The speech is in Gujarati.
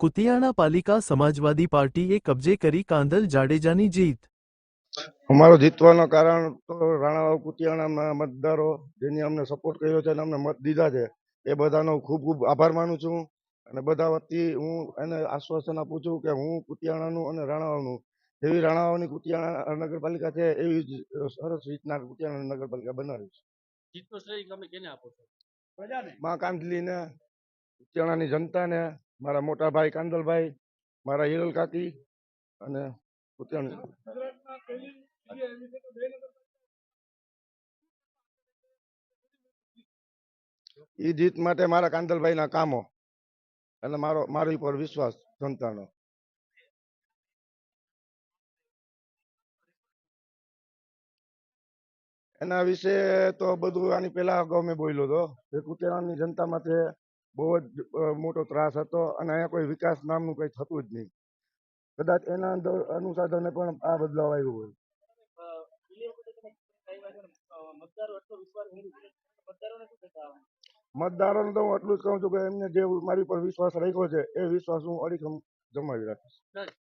કુતિયાણા પાલિકા સમાજવાદી પાર્ટીએ કબજે કરી કાંદલ જાડેજાની જીત. અમારો જીતવાનો કારણ તો રાણાવાવ કુતિયાણાના મતદારો જેની અમને સપોર્ટ કર્યો છે અને અમને મત દીધા છે એ બધાનો ખૂબ ખૂબ આભાર માનું છું. અને બધા વતી હું એને આશ્વાસન આપું છું કે હું કુતિયાણાનું અને રાણાવાવનું જેવી રાણાવાવની કુતિયાણા નગરપાલિકા છે એવી જ સરસ રીતના કુતિયાણા નગરપાલિકા બનાવીશ જીતનો શ્રેય તમે કેને આપો છો? મા કાંધલીને કુતિયાણાની જનતાને મારા મોટા ભાઈ કાંદલભાઈ, મારા હિરલ કાકી અને કુતિયાણા એ જીત માટે મારા કાંદલભાઈના કામો અને મારો, મારી ઉપર વિશ્વાસ જનતાનો. એના વિશે તો બધું આની પહેલા અગાઉ મેં બોલ્યો હતો. કે કુતિયાણાની જનતા માટે બહુ જ મોટો ત્રાસ હતો અને અહીંયા કોઈ વિકાસ નામનું કંઈ થતું જ નહીં. કદાચ એના અંદર અનુસાધને પણ આ બદલાવ આવ્યો હોય. મતદારોને તો હું એટલું જ કહું છું કે એમને જે મારી પર વિશ્વાસ રાખ્યો છે એ વિશ્વાસ હું અડીખમ જમાવી રાખીશ.